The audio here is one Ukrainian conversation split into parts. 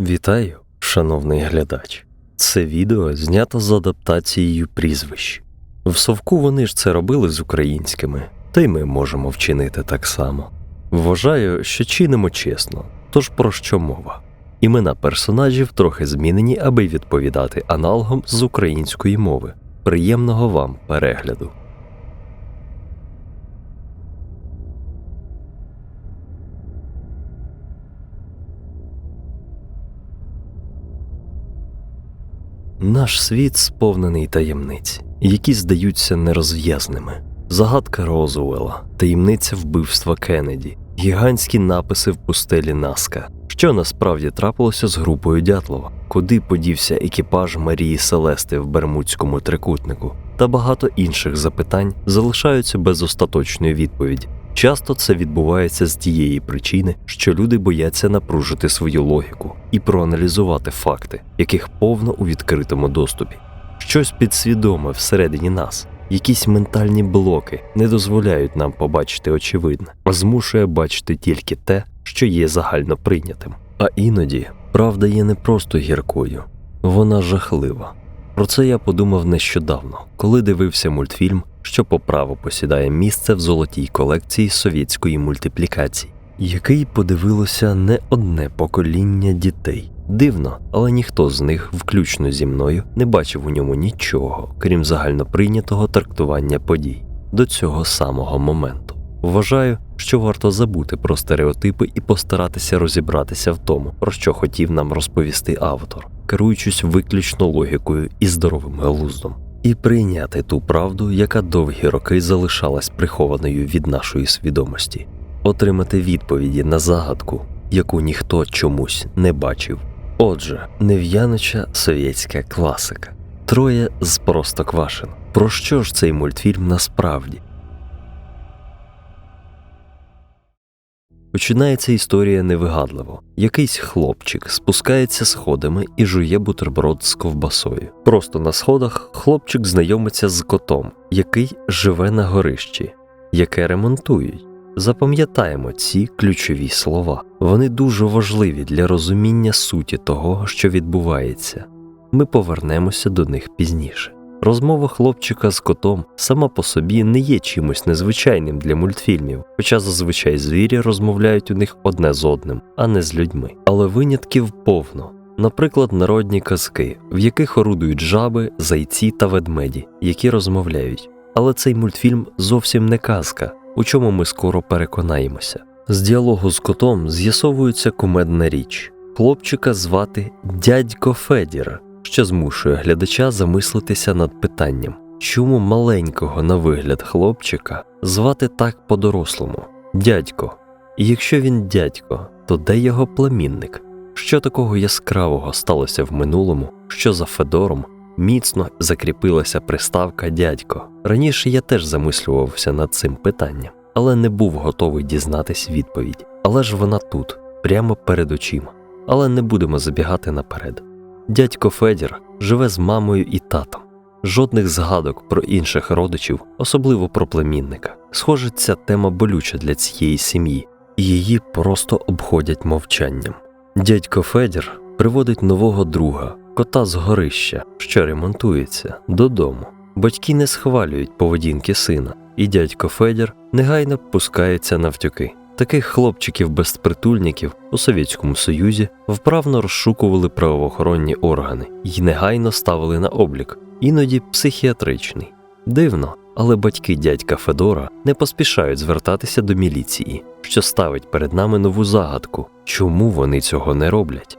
Вітаю, шановний глядач. Це відео знято з адаптацією прізвищ. В совку вони ж це робили з українськими, та й ми можемо вчинити так само. Вважаю, що чинимо чесно, тож про що мова? Імена персонажів трохи змінені, аби відповідати аналогам з української мови. Приємного вам перегляду. Наш світ сповнений таємниць, які здаються нерозв'язними. Загадка Розуела, таємниця вбивства Кеннеді, гігантські написи в пустелі Наска. Що насправді трапилося з групою Дятлова, куди подівся екіпаж Марії Селести в Бермудському трикутнику, та багато інших запитань залишаються без остаточної відповіді. Часто це відбувається з тієї причини, що люди бояться напружити свою логіку і проаналізувати факти, яких повно у відкритому доступі. Щось підсвідоме всередині нас, якісь ментальні блоки не дозволяють нам побачити очевидне, а змушує бачити тільки те, що є загально прийнятим. А іноді правда є не просто гіркою, вона жахлива. Про це я подумав нещодавно, коли дивився мультфільм, що по праву посідає місце в золотій колекції совєтської мультиплікації, який подивилося не одне покоління дітей. Дивно, але ніхто з них, включно зі мною, не бачив у ньому нічого, крім загальноприйнятого трактування подій до цього самого моменту. Вважаю, що варто забути про стереотипи і постаратися розібратися в тому, про що хотів нам розповісти автор, керуючись виключно логікою і здоровим глуздом, і прийняти ту правду, яка довгі роки залишалась прихованою від нашої свідомості, отримати відповіді на загадку, яку ніхто чомусь не бачив. Отже, нев'яноча совєтська класика. Троє з Простоквашин. Про що ж цей мультфільм насправді? Починається історія невигадливо. Якийсь хлопчик спускається сходами і жує бутерброд з ковбасою. Просто на сходах хлопчик знайомиться з котом, який живе на горищі, яке ремонтують. Запам'ятаємо ці ключові слова. Вони дуже важливі для розуміння суті того, що відбувається. Ми повернемося до них пізніше. Розмова хлопчика з котом сама по собі не є чимось незвичайним для мультфільмів, хоча зазвичай звірі розмовляють у них одне з одним, а не з людьми. Але винятків повно. Наприклад, народні казки, в яких орудують жаби, зайці та ведмеді, які розмовляють. Але цей мультфільм зовсім не казка, у чому ми скоро переконаємося. З діалогу з котом з'ясовується кумедна річ. Хлопчика звати дядько Федір, що змушує глядача замислитися над питанням, чому маленького на вигляд хлопчика звати так по-дорослому дядько. І якщо він дядько, то де його племінник? Що такого яскравого сталося в минулому, що за Федором міцно закріпилася приставка дядько? Раніше я теж замислювався над цим питанням, але не був готовий дізнатись відповідь. Але ж вона тут, прямо перед очима. Але не будемо забігати наперед. Дядько Федір живе з мамою і татом. Жодних згадок про інших родичів, особливо про племінника. Схоже, ця тема болюча для цієї сім'ї, і її просто обходять мовчанням. Дядько Федір приводить нового друга, кота з горища, що ремонтується, додому. Батьки не схвалюють поведінки сина, і дядько Федір негайно пускається навтюки. Таких хлопчиків-безпритульників у Совєтському Союзі вправно розшукували правоохоронні органи і негайно ставили на облік, іноді психіатричний. Дивно, але батьки дядька Федора не поспішають звертатися до міліції, що ставить перед нами нову загадку, чому вони цього не роблять.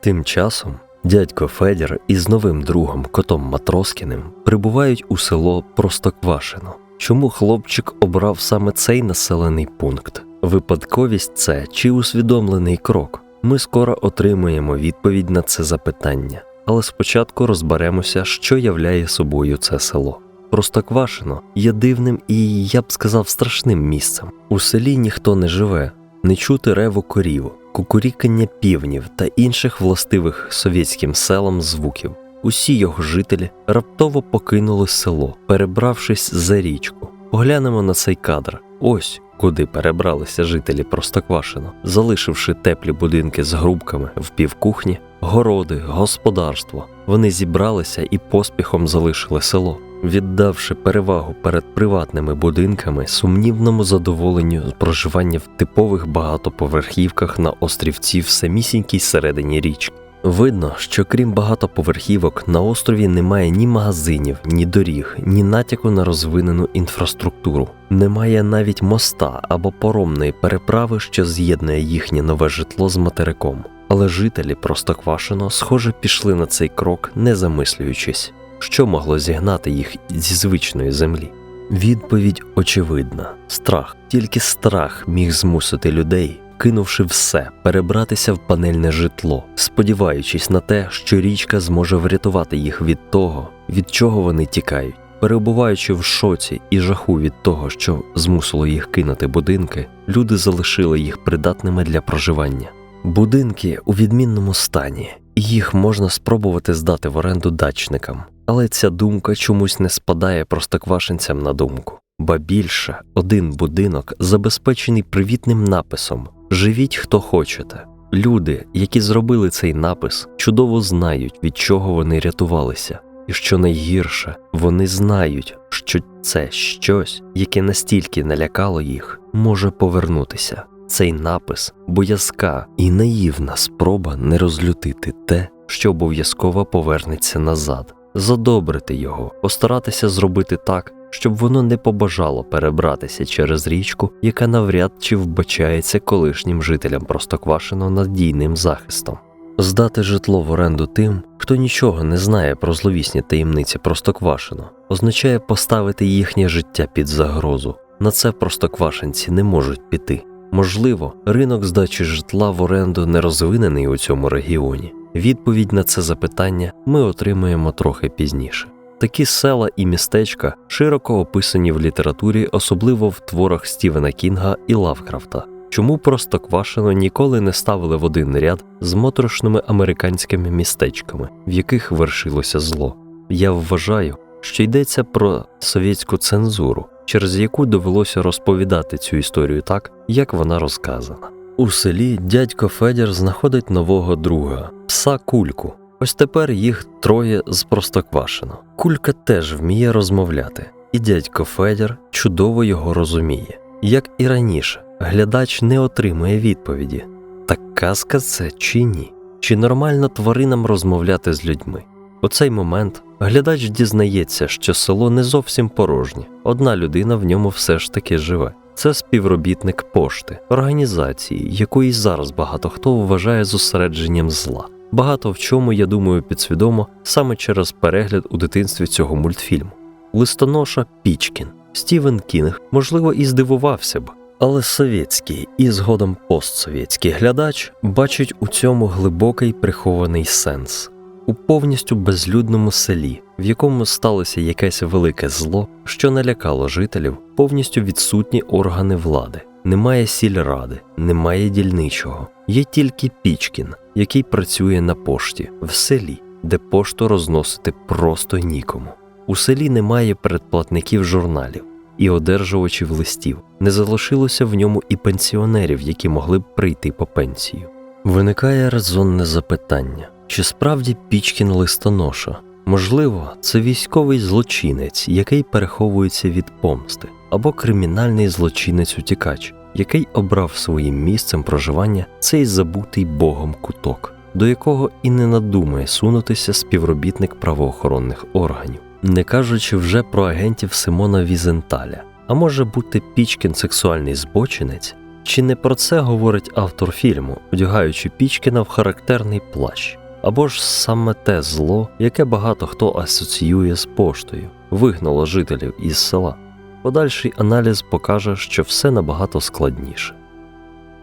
Тим часом дядько Федір із новим другом котом Матроскіним прибувають у село Простоквашино. Чому хлопчик обрав саме цей населений пункт? Випадковість це чи усвідомлений крок? Ми скоро отримуємо відповідь на це запитання, але спочатку розберемося, що являє собою це село. Простоквашино є дивним і, я б сказав, страшним місцем. У селі ніхто не живе, не чути реву корів, кукурікання півнів та інших властивих совєтським селам звуків. Усі його жителі раптово покинули село, перебравшись за річку. Поглянемо на цей кадр. Ось куди перебралися жителі Простоквашино, залишивши теплі будинки з грубками в півкухні, городи, господарство. Вони зібралися і поспіхом залишили село, віддавши перевагу перед приватними будинками сумнівному задоволенню проживання в типових багатоповерхівках на острівці в самісінькій середині річки. Видно, що крім багатоповерхівок, на острові немає ні магазинів, ні доріг, ні натяку на розвинену інфраструктуру. Немає навіть моста або поромної переправи, що з'єднує їхнє нове житло з материком. Але жителі Простоквашино, схоже, пішли на цей крок, не замислюючись, що могло зігнати їх зі звичної землі. Відповідь очевидна: страх. Тільки страх міг змусити людей, кинувши все, перебратися в панельне житло, сподіваючись на те, що річка зможе врятувати їх від того, від чого вони тікають. Перебуваючи в шоці і жаху від того, що змусило їх кинути будинки, люди залишили їх придатними для проживання. Будинки у відмінному стані, і їх можна спробувати здати в оренду дачникам. Але ця думка чомусь не спадає простоквашинцям на думку. Ба більше один будинок забезпечений привітним написом Живіть хто хочете. Люди, які зробили цей напис, чудово знають, від чого вони рятувалися, і що найгірше, вони знають, що це щось, яке настільки налякало їх, може повернутися. Цей напис боязка і наївна спроба не розлютити те, що обов'язково повернеться назад, задобрити його, постаратися зробити так, щоб воно не побажало перебратися через річку, яка навряд чи вбачається колишнім жителям Простоквашино надійним захистом. Здати житло в оренду тим, хто нічого не знає про зловісні таємниці Простоквашино, означає поставити їхнє життя під загрозу. На це простоквашинці не можуть піти. Можливо, ринок здачі житла в оренду не розвинений у цьому регіоні. Відповідь на це запитання ми отримаємо трохи пізніше. Такі села і містечка широко описані в літературі, особливо в творах Стівена Кінга і Лавкрафта. Чому просто квашено ніколи не ставили в один ряд з моторошними американськими містечками, в яких вершилося зло? Я вважаю, що йдеться про совєтську цензуру, через яку довелося розповідати цю історію так, як вона розказана. У селі дядько Федір знаходить нового друга пса кульку. Ось тепер їх троє з Простоквашино. Кулька теж вміє розмовляти, і дядько Федір чудово його розуміє. Як і раніше, глядач не отримує відповіді: так казка це чи ні? Чи нормально тваринам розмовляти з людьми? У цей момент глядач дізнається, що село не зовсім порожнє, одна людина в ньому все ж таки живе. Це співробітник пошти, організації, якої зараз багато хто вважає зосередженням зла. Багато в чому, я думаю, підсвідомо саме через перегляд у дитинстві цього мультфільму. Листоноша Пічкін, Стівен Кінг, можливо, і здивувався б, але совєтський і згодом постсовєтський глядач бачить у цьому глибокий прихований сенс. У повністю безлюдному селі, в якому сталося якесь велике зло, що налякало жителів, повністю відсутні органи влади. Немає сільради, немає дільничого, є тільки Пічкін, який працює на пошті в селі, де пошту розносити просто нікому. У селі немає передплатників журналів і одержувачів листів, не залишилося в ньому і пенсіонерів, які могли б прийти по пенсію. Виникає резонне запитання: чи справді Пічкін листоноша? Можливо, це військовий злочинець, який переховується від помсти, або кримінальний злочинець-утікач, який обрав своїм місцем проживання цей забутий богом куток, до якого і не надумає сунутися співробітник правоохоронних органів, не кажучи вже про агентів Симона Візенталя. А може бути Пічкін сексуальний збочинець? Чи не про це говорить автор фільму, одягаючи Пічкіна в характерний плащ? Або ж саме те зло, яке багато хто асоціює з поштою, вигнало жителів із села. Подальший аналіз покаже, що все набагато складніше.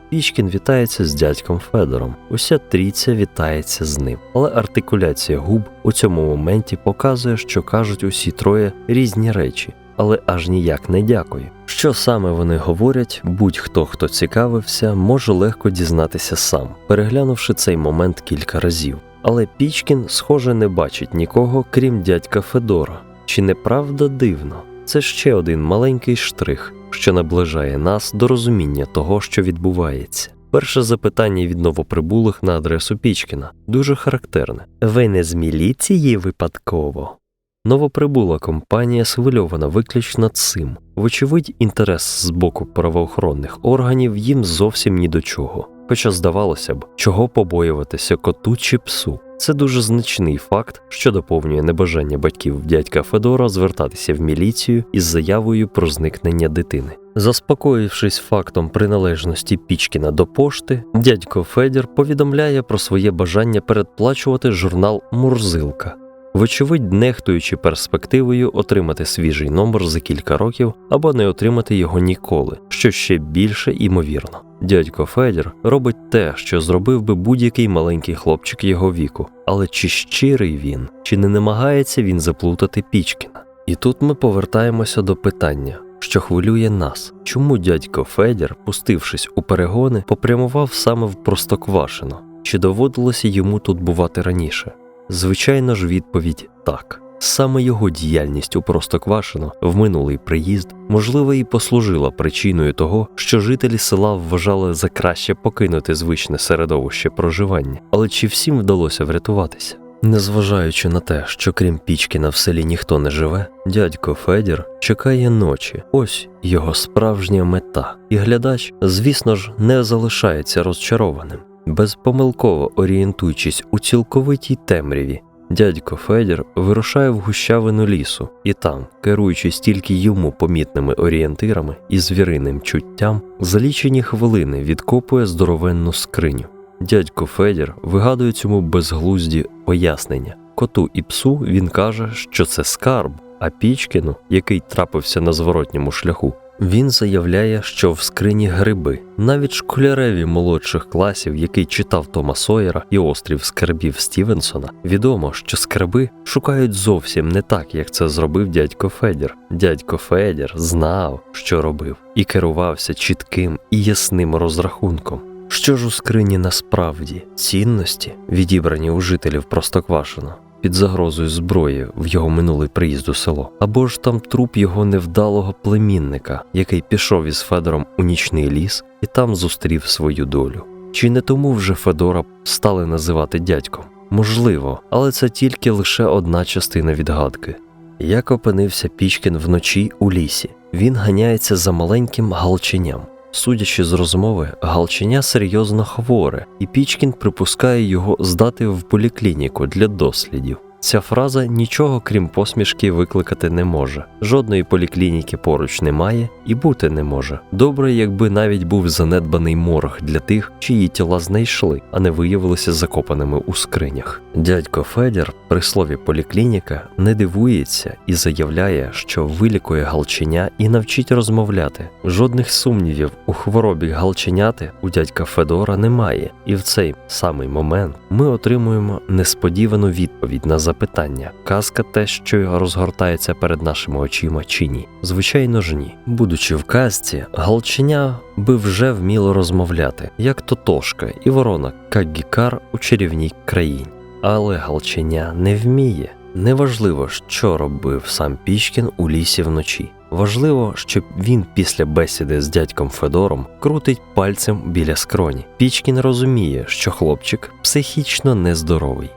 Пічкін вітається з дядьком Федором, уся трійця вітається з ним, але артикуляція губ у цьому моменті показує, що кажуть усі троє різні речі, але аж ніяк не дякую. Що саме вони говорять, будь-хто, хто цікавився, може легко дізнатися сам, переглянувши цей момент кілька разів. Але Пічкін, схоже, не бачить нікого, крім дядька Федора. Чи не правда дивно? Це ще один маленький штрих, що наближає нас до розуміння того, що відбувається. Перше запитання від новоприбулих на адресу Пічкіна дуже характерне. Ви не з міліції випадково? Новоприбула компанія схвильована виключно цим. Вочевидь, інтерес з боку правоохоронних органів їм зовсім ні до чого. Хоча здавалося б, чого побоюватися коту чи псу. Це дуже значний факт, що доповнює небажання батьків дядька Федора звертатися в міліцію із заявою про зникнення дитини. Заспокоївшись фактом приналежності Пічкіна до пошти, дядько Федір повідомляє про своє бажання передплачувати журнал Мурзилка. Вочевидь, нехтуючи перспективою отримати свіжий номер за кілька років або не отримати його ніколи, що ще більше імовірно. Дядько Федір робить те, що зробив би будь-який маленький хлопчик його віку, але чи щирий він, чи не намагається він заплутати Пічкіна? І тут ми повертаємося до питання, що хвилює нас, чому дядько Федір, пустившись у перегони, попрямував саме в Простоквашино, чи доводилося йому тут бувати раніше? Звичайно ж, відповідь так. Саме його діяльність у Простоквашино в минулий приїзд, можливо, і послужила причиною того, що жителі села вважали за краще покинути звичне середовище проживання, але чи всім вдалося врятуватися? Незважаючи на те, що крім Пічкіна в селі ніхто не живе, дядько Федір чекає ночі. Ось його справжня мета. І глядач, звісно ж, не залишається розчарованим. Безпомилково орієнтуючись у цілковитій темряві, дядько Федір вирушає в гущавину лісу, і там, керуючись тільки йому помітними орієнтирами і звіриним чуттям, за лічені хвилини відкопує здоровенну скриню. Дядько Федір вигадує цьому безглузді пояснення. Коту і псу він каже, що це скарб, а Пічкіну, який трапився на зворотньому шляху, він заявляє, що в скрині гриби. Навіть школяреві молодших класів, який читав Тома Сойера і острів скарбів Стівенсона, відомо, що скарби шукають зовсім не так, як це зробив дядько Федір. Дядько Федір знав, що робив, і керувався чітким і ясним розрахунком. Що ж у скрині насправді цінності, відібрані у жителів Простоквашино, під загрозою зброї в його минулий приїзд у село, або ж там труп його невдалого племінника, який пішов із Федором у нічний ліс і там зустрів свою долю. Чи не тому вже Федора стали називати дядьком? Можливо, але це тільки лише одна частина відгадки. Як опинився Пічкін вночі у лісі, він ганяється за маленьким галченям. Судячи з розмови, галченя серйозно хворе, і Пічкін припускає його здати в поліклініку для дослідів. Ця фраза нічого крім посмішки викликати не може. Жодної поліклініки поруч немає і бути не може. Добре, якби навіть був занедбаний морг для тих, чиї тіла знайшли, а не виявилися закопаними у скринях. Дядько Федір при слові поліклініка не дивується і заявляє, що вилікує галченя і навчить розмовляти. Жодних сумнівів у хворобі галченяти у дядька Федора немає, і в цей самий момент ми отримуємо несподівану відповідь на запитання: казка те, що розгортається перед нашими очима, чи ні? Звичайно ж ні. Будучи в казці, галченя би вже вміло розмовляти, як Тотошка і ворона Кагікар у чарівній країні. Але галченя не вміє. Неважливо, що робив сам Пічкін у лісі вночі. Важливо, що він після бесіди з дядьком Федором крутить пальцем біля скроні. Пічкін розуміє, що хлопчик психічно нездоровий.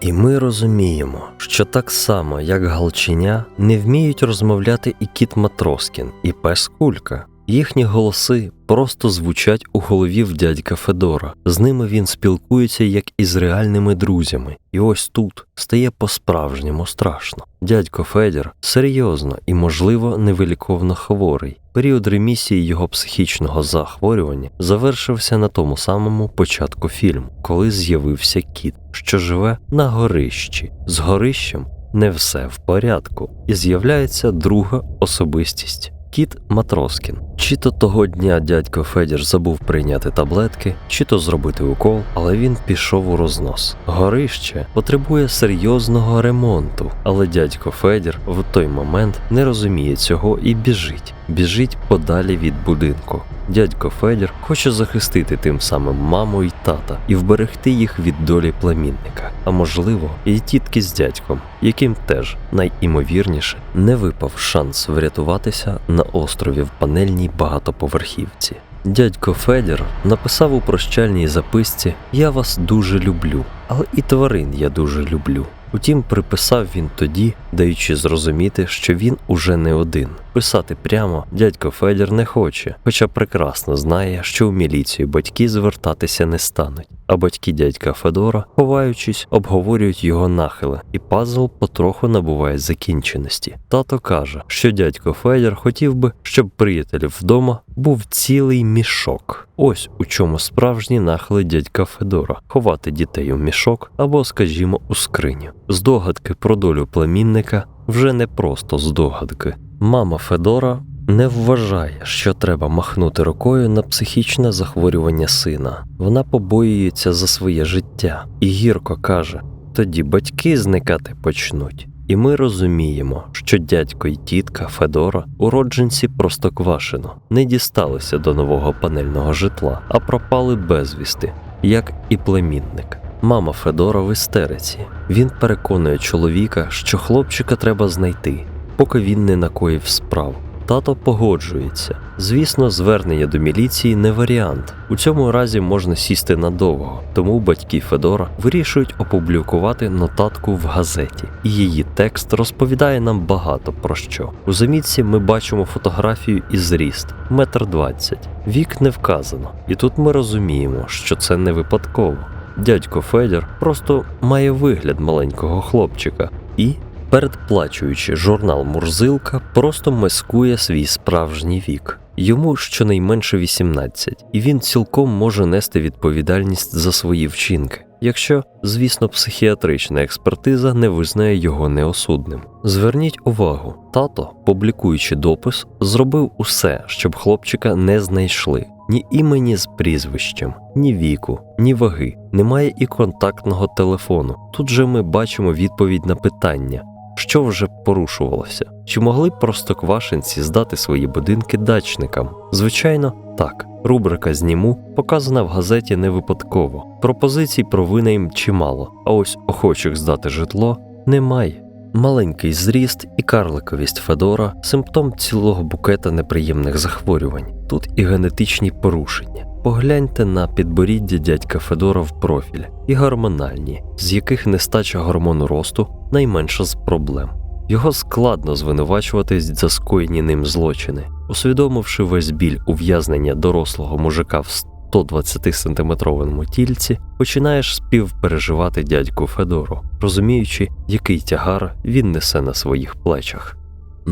І ми розуміємо, що так само, як Галчиня, не вміють розмовляти і кіт Матроскін, і пес Кулька. Їхні голоси просто звучать у голові в дядька Федора. З ними він спілкується як із реальними друзями, і ось тут стає по-справжньому страшно. Дядько Федір серйозно і, можливо, невиліковно хворий. Період ремісії його психічного захворювання завершився на тому самому початку фільму, коли з'явився кіт, що живе на горищі. З горищем не все в порядку, і з'являється друга особистість. Кіт Матроскін. Чи то того дня дядько Федір забув прийняти таблетки, чи то зробити укол, але він пішов у рознос. Горище потребує серйозного ремонту, але дядько Федір в той момент не розуміє цього і біжить. Біжить подалі від будинку. Дядько Федір хоче захистити тим самим маму і тата і вберегти їх від долі племінника. а можливо, і тітки з дядьком, яким теж найімовірніше не випав шанс врятуватися на острові в панельній багатоповерхівці. Дядько Федір написав у прощальній записці Я вас дуже люблю, але і тварин я дуже люблю. Утім, приписав він тоді, даючи зрозуміти, що він уже не один. Писати прямо дядько Федір не хоче, хоча прекрасно знає, що у міліцію батьки звертатися не стануть. А батьки дядька Федора, ховаючись, обговорюють його нахили, і пазл потроху набуває закінченості. Тато каже, що дядько Федір хотів би, щоб приятелів вдома був цілий мішок. Ось у чому справжні нахили дядька Федора ховати дітей у мішок або, скажімо, у скриню. Здогадки про долю племінника вже не просто здогадки. Мама Федора не вважає, що треба махнути рукою на психічне захворювання сина. Вона побоюється за своє життя і гірко каже: тоді батьки зникати почнуть. І ми розуміємо, що дядько й тітка Федора, уродженці Простоквашино, не дісталися до нового панельного житла, а пропали безвісти, як і племінник. Мама Федора в істериці. Він переконує чоловіка, що хлопчика треба знайти, поки він не накоїв справ. Тато погоджується. Звісно, звернення до міліції не варіант. У цьому разі можна сісти надовго, тому батьки Федора вирішують опублікувати нотатку в газеті, і її текст розповідає нам багато про що. У замітці ми бачимо фотографію і зріст метр двадцять. Вік не вказано, і тут ми розуміємо, що це не випадково. Дядько Федір просто має вигляд маленького хлопчика і Передплачуючи, журнал Мурзилка просто маскує свій справжній вік. Йому щонайменше 18, і він цілком може нести відповідальність за свої вчинки, якщо, звісно, психіатрична експертиза не визнає його неосудним. Зверніть увагу, тато, публікуючи допис, зробив усе, щоб хлопчика не знайшли. Ні імені з прізвищем, ні віку, ні ваги, немає і контактного телефону. Тут же ми бачимо відповідь на питання, що вже порушувалося? Чи могли простоквашинці здати свої будинки дачникам? Звичайно, так. Рубрика зніму показана в газеті не випадково. Пропозицій про винайм чимало, а ось охочих здати житло немає. Маленький зріст і карликовість Федора симптом цілого букета неприємних захворювань. Тут і генетичні порушення. Погляньте на підборіддя дядька Федора в профіль і гормональні, з яких нестача гормону росту найменша з проблем. Його складно звинувачувати за скоєні ним злочини, усвідомивши весь біль ув'язнення дорослого мужика в 120-сантиметровому тільці, починаєш співпереживати дядьку Федору, розуміючи, який тягар він несе на своїх плечах.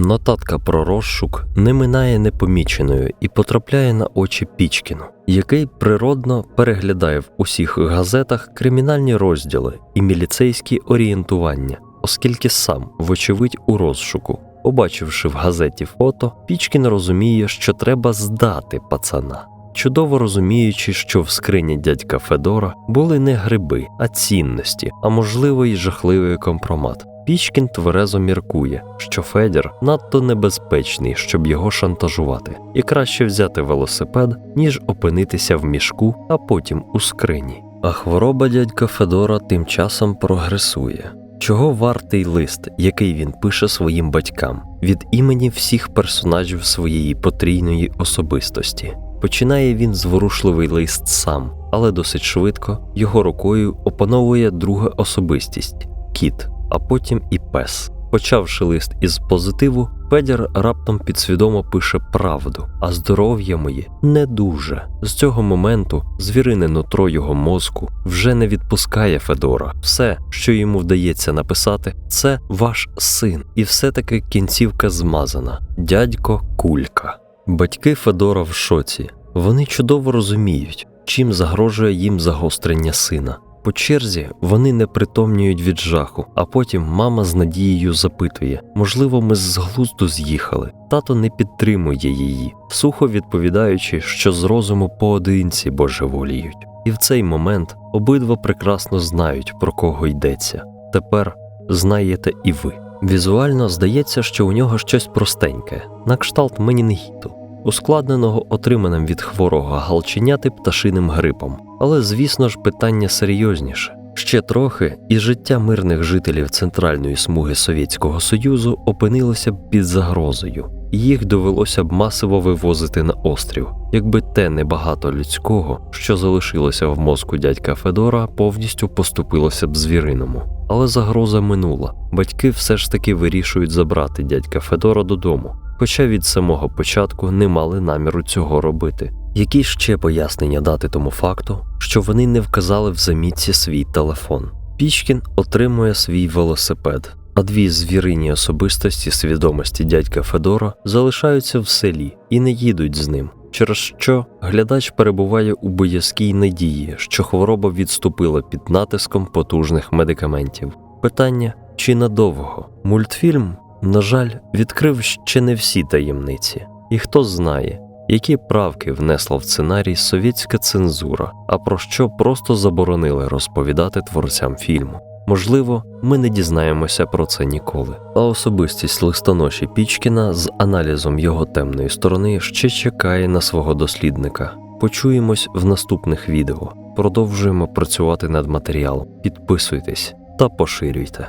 Нотатка про розшук не минає непоміченою і потрапляє на очі Пічкіну, який природно переглядає в усіх газетах кримінальні розділи і міліцейські орієнтування, оскільки сам, вочевидь, у розшуку. Побачивши в газеті фото, Пічкін розуміє, що треба здати пацана, чудово розуміючи, що в скрині дядька Федора були не гриби, а цінності, а можливо, й жахливий компромат. Пічкін тверезо міркує, що Федір надто небезпечний, щоб його шантажувати, і краще взяти велосипед, ніж опинитися в мішку, а потім у скрині. А хвороба дядька Федора тим часом прогресує. Чого вартий лист, який він пише своїм батькам від імені всіх персонажів своєї потрійної особистості? Починає він зворушливий лист сам, але досить швидко його рукою опановує друга особистість кіт а потім і пес. Почавши лист із позитиву, Федір раптом підсвідомо пише правду, а здоров'я моє не дуже. З цього моменту звірине нутро його мозку вже не відпускає Федора. Все, що йому вдається написати, це ваш син, і все-таки кінцівка змазана. Дядько Кулька. Батьки Федора в шоці. Вони чудово розуміють, чим загрожує їм загострення сина. По черзі вони не притомнюють від жаху, а потім мама з надією запитує: можливо, ми з глузду з'їхали. Тато не підтримує її, сухо відповідаючи, що з розуму поодинці божеволіють. І в цей момент обидва прекрасно знають, про кого йдеться. Тепер знаєте і ви. Візуально здається, що у нього щось простеньке, на кшталт менінгіту, ускладненого отриманим від хворого галченяти пташиним грипом. Але, звісно ж, питання серйозніше. Ще трохи, і життя мирних жителів центральної смуги Совєтського Союзу опинилося б під загрозою. Їх довелося б масово вивозити на острів, якби те небагато людського, що залишилося в мозку дядька Федора, повністю поступилося б звіриному. Але загроза минула. Батьки все ж таки вирішують забрати дядька Федора додому, хоча від самого початку не мали наміру цього робити. Які ще пояснення дати тому факту, що вони не вказали в замітці свій телефон? Пічкін отримує свій велосипед, а дві звірині особистості свідомості дядька Федора залишаються в селі і не їдуть з ним. Через що глядач перебуває у боязкій надії, що хвороба відступила під натиском потужних медикаментів. Питання чи надовго? Мультфільм, на жаль, відкрив ще не всі таємниці, і хто знає, які правки внесла в сценарій совєтська цензура, а про що просто заборонили розповідати творцям фільму. Можливо, ми не дізнаємося про це ніколи. А особистість листоноші Пічкіна з аналізом його темної сторони ще чекає на свого дослідника. Почуємось в наступних відео. Продовжуємо працювати над матеріалом. Підписуйтесь та поширюйте.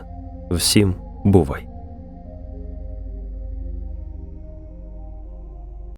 Всім бувай!